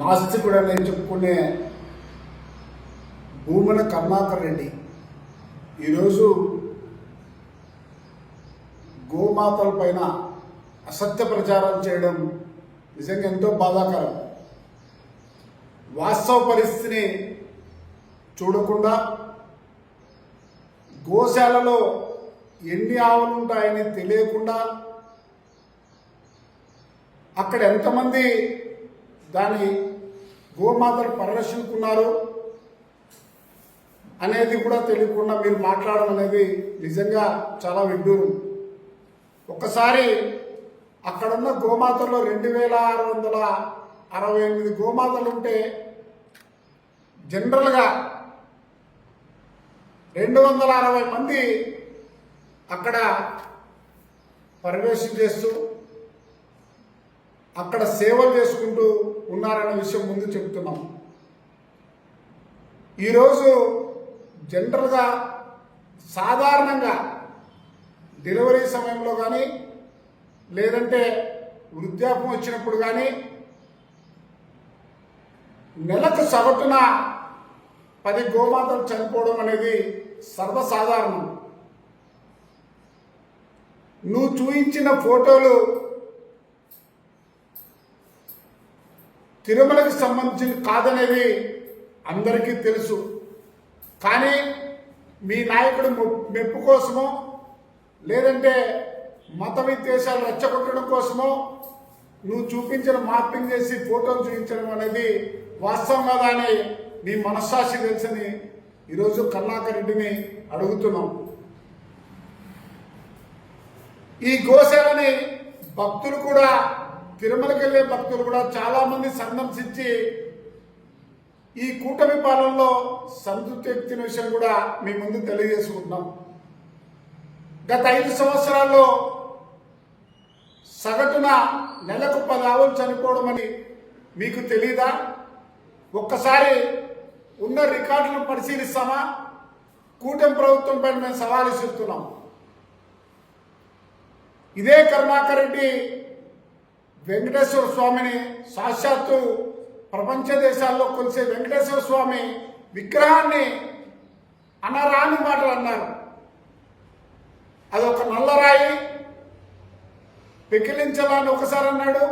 నాస్తికుడని చెప్పుకునే భూమన కర్మాకర్ రెడ్డి. ఈరోజు గోమాతల పైన అసత్య ప్రచారం చేయడం నిజంగా ఎంతో బాధాకరం. వాస్తవ పరిస్థితిని చూడకుండా గోశాలలో ఎన్ని ఆవులు ఉంటాయని తెలియకుండా అక్కడ ఎంతమంది దాని గోమాతలు పరిరక్షించుకున్నారు అనేది కూడా తెలియకుండా మీరు మాట్లాడడం అనేది నిజంగా చాలా విడ్డూరం. ఒకసారి అక్కడున్న గోమాతల్లో రెండు వేల ఆరు వందల అరవై ఎనిమిది గోమాతలు ఉంటే జనరల్గా రెండు వందల అరవై మంది అక్కడ పర్యవేక్షణ చేస్తూ అక్కడ సేవలు చేసుకుంటూ ఉన్నారన్న విషయం ముందు చెప్తున్నాం. ఈరోజు జనరల్గా సాధారణంగా డెలివరీ సమయంలో కానీ లేదంటే వృద్ధాపం వచ్చినప్పుడు కానీ నెలకు సగటున పది గోమాతలు చనిపోవడం అనేది సర్వసాధారణం. నువ్వు చూయించిన ఫోటోలు తిరుమలకి సంబంధించిన కాదనేది అందరికీ తెలుసు. కానీ మీ నాయకుడు మెప్పు కోసమో లేదంటే మత విద్వేషాలు రెచ్చగొట్టడం కోసమో నువ్వు చూపించిన మార్పింగ్ చేసి ఫోటోలు చూపించడం అనేది వాస్తవం కదా అని నీ మనస్సాక్షి తెలుసని ఈరోజు కరుణాకర్ రెడ్డిని అడుగుతున్నాం. ఈ గోశాలని భక్తులు కూడా తిరుమలకి వెళ్ళే భక్తులు కూడా చాలా మంది సందర్శించి ఈ కూటమి పాలనలో సంతృప్తి వ్యక్తిన విషయం కూడా మీ ముందు తెలియజేసుకుంటున్నాం. గత ఐదు సంవత్సరాల్లో సగటున నెలకు పది చనిపోవడం అని మీకు తెలీదా? ఒక్కసారి ఉన్న రికార్డులను పరిశీలిస్తామా? కూటమి ప్రభుత్వం పైన మేము సవాలు ఇస్తున్నాం ఇదే కరుణాకర్ రెడ్డి వెంకటేశ్వర స్వామిని సాక్షాత్తు ప్రపంచ దేశాల్లో కొలిసే వెంకటేశ్వర స్వామి విగ్రహాన్ని అనరాని మాటలు అన్నారు. అదొక నల్లరాయి పెకిలించాలని ఒకసారి అన్నాడు.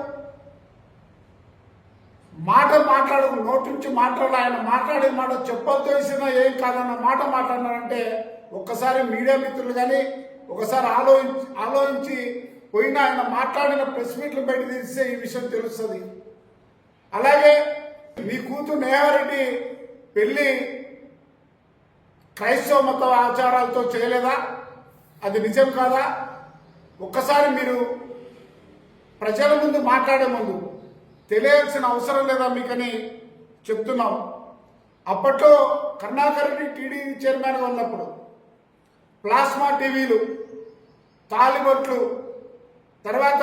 మాట మాట్లాడు నోటి నుంచి మాట్లాడు ఆయన మాట్లాడే మాట చెప్పలతో వేసినా ఏం కాదన్న మాట మాట్లాడినారంటే ఒక్కసారి మీడియా మిత్రులు కానీ ఒకసారి ఆలోచించి ఆలోచించి పోయిన ఆయన మాట్లాడిన ప్రెస్ మీట్లు బయట తీస్తే ఈ విషయం తెలుస్తుంది. అలాగే మీ కూతురు నేహారెడ్డి పెళ్ళి క్రైస్తవ మత ఆచారాలతో చేయలేదా? అది నిజం కాదా? ఒక్కసారి మీరు ప్రజల ముందు మాట్లాడే ముందు తెలియాల్సిన అవసరం లేదా మీకని చెప్తున్నాం. అప్పట్లో కర్ణాకర్ రెడ్డి టీడీపీ చైర్మన్గా ఉన్నప్పుడు ప్లాస్మా టీవీలు తాలిబొట్లు తర్వాత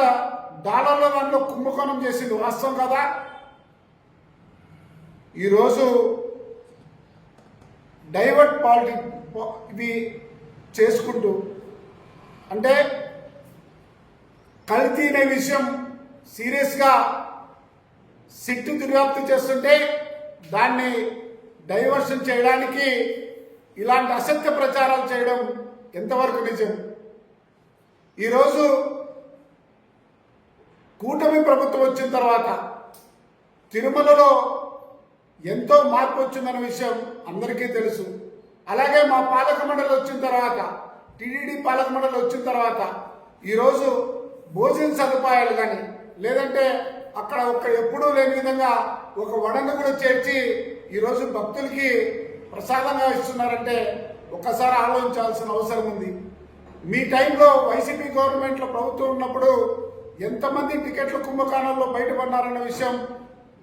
డాలర్ల దాంట్లో కుంభకోణం చేసింది వాస్తవం కదా? ఈరోజు డైవర్ట్ పాలిటిక్ ఇది చేసుకుంటూ అంటే కల్తీ అనే విషయం సీరియస్గా సిట్టు దుర్వ్యాప్తి చేస్తుంటే దాన్ని డైవర్షన్ చేయడానికి ఇలాంటి అసత్య ప్రచారాలు చేయడం ఎంతవరకు నిజం? ఈరోజు కూటమి ప్రభుత్వం వచ్చిన తర్వాత తిరుమలలో ఎంతో మార్పు వచ్చిందన్న విషయం అందరికీ తెలుసు. అలాగే మా పాలక మండలి వచ్చిన తర్వాత టీడీడీ పాలక మండలి వచ్చిన తర్వాత ఈరోజు భోజన సదుపాయాలు కానీ లేదంటే అక్కడ ఒక ఎప్పుడూ లేని విధంగా ఒక వడను కూడా చేర్చి ఈరోజు భక్తులకి ప్రసాదంగా ఇస్తున్నారంటే ఒక్కసారి ఆలోచించాల్సిన అవసరం ఉంది. మీ టైంలో వైసీపీ గవర్నమెంట్లో ప్రభుత్వం ఉన్నప్పుడు ఎంతమంది టికెట్ల కుంభకోణంలో బయటపడ్డారన్న విషయం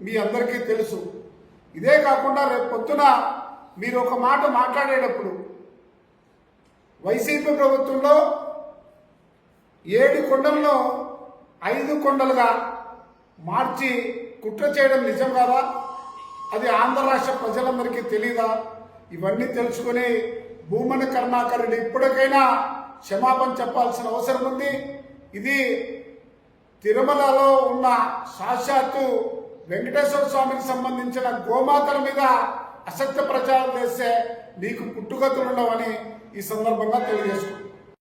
మీ అందరికీ తెలుసు. ఇదే కాకుండా రేపు పొద్దున మీరు ఒక మాట మాట్లాడేటప్పుడు వైసీపీ ప్రభుత్వంలో ఏడు కొండలను ఐదు కొండలుగా మార్చి కుట్ర చేయడం నిజం కాదా? అది ఆంధ్ర రాష్ట్ర ప్రజలందరికీ తెలీదా? ఇవన్నీ తెలుసుకుని భూమన కర్ణాకరుడు ఇప్పటికైనా క్షమాపణ చెప్పాల్సిన అవసరం ఉంది. ఇది తిరుమలలో ఉన్న సాక్షాత్తు వెంకటేశ్వర స్వామికి సంబంధించిన గోమాతల మీద అసత్య ప్రచారం చేస్తే నీకు పుట్టుగతులు ఉండవని ఈ సందర్భంగా తెలియజేసుకుంటున్నాను.